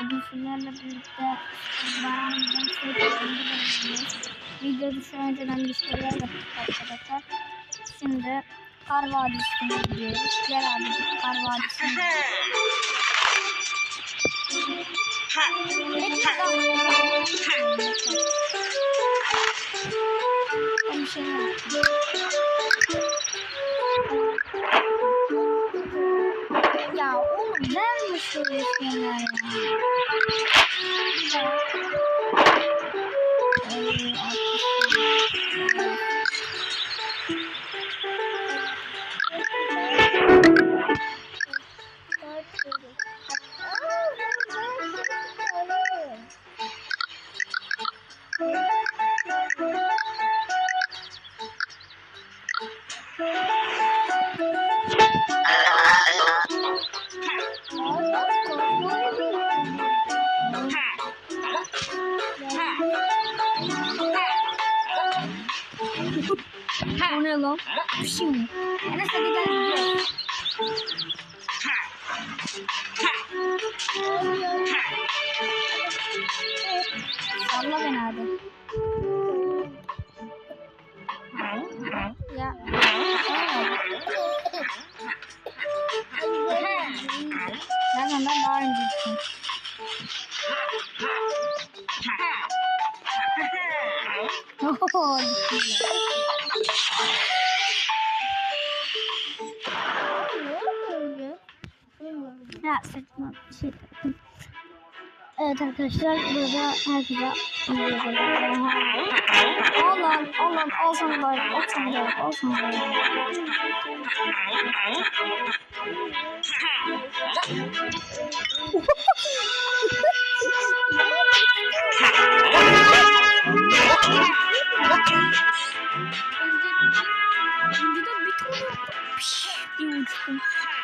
Bugün sizlerle birlikte baranımızdan şey Videoda şu önceden bir şeyler yaptık arkadaşlar. Şimdi Kar Vadisi'ne gidiyoruz. Gel abi Kar Vadisi'ne Ben bir şey yaptım. Ya oğlum verme şu resmler ya. Ay, arkadaşlar. O ne lan? Bir şey? Enes hadi gel gidiyoruz. Salla. Ya. Ben ondan daha önce gittim. Ya saçma bir şey yaptım. Evet arkadaşlar burada herkese Al lan al lan al sana da al Piş diye uçtum.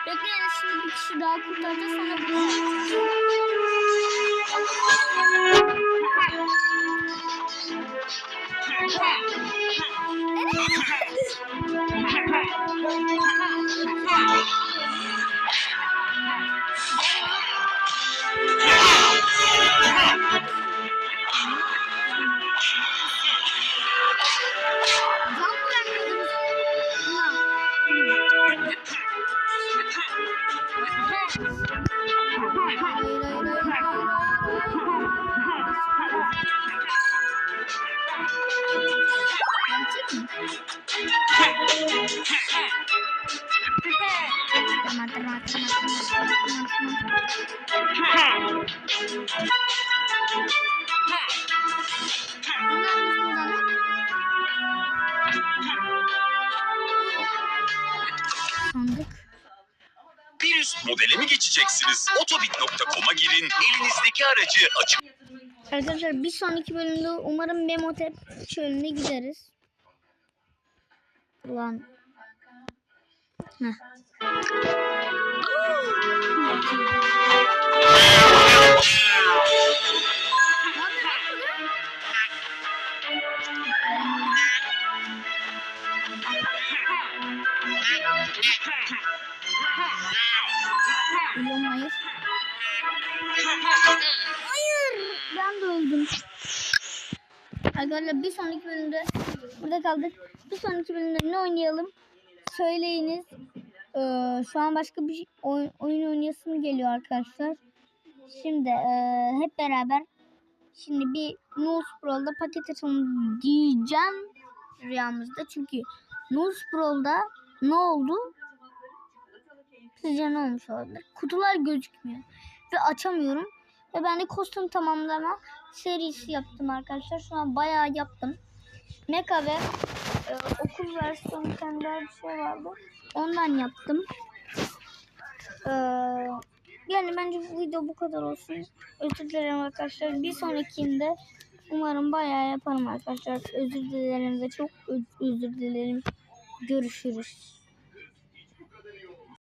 Bekleyin şimdi bir kişi daha kurtaracağız sonra bunu yapacağız. Üst modele mi geçeceksiniz? Otobit.com'a girin, elinizdeki aracı açık Arkadaşlar bir sonraki bölümde umarım Memotep çölüne gideriz. Ulan. Heh. Ulan hayır. Hayır. Ben de öldüm. Arkadaşlar bir sonraki bölümde burada kaldık. Bir sonraki bölümde ne oynayalım? Söyleyiniz. Ee, şu an başka bir oyun, oyun oynayasım geliyor arkadaşlar. Şimdi ee, hep beraber şimdi bir Nose Brawl'da paket açalım diyeceğim rüyamızda. Çünkü Nose Brawl'da ne oldu? Sizce ne olmuş olabilir? Kutular gözükmüyor. Ve açamıyorum. Ve ben de kostüm tamamlama serisi yaptım arkadaşlar. Şu an bayağı yaptım. Mecha ve e, okul versiyonu daha bir şey vardı. Ondan yaptım. Ee, yani bence bu video bu kadar olsun. Özür dilerim arkadaşlar. Bir sonrakinde umarım bayağı yaparım arkadaşlar. Özür dilerim ve çok öz- özür dilerim. Görüşürüz.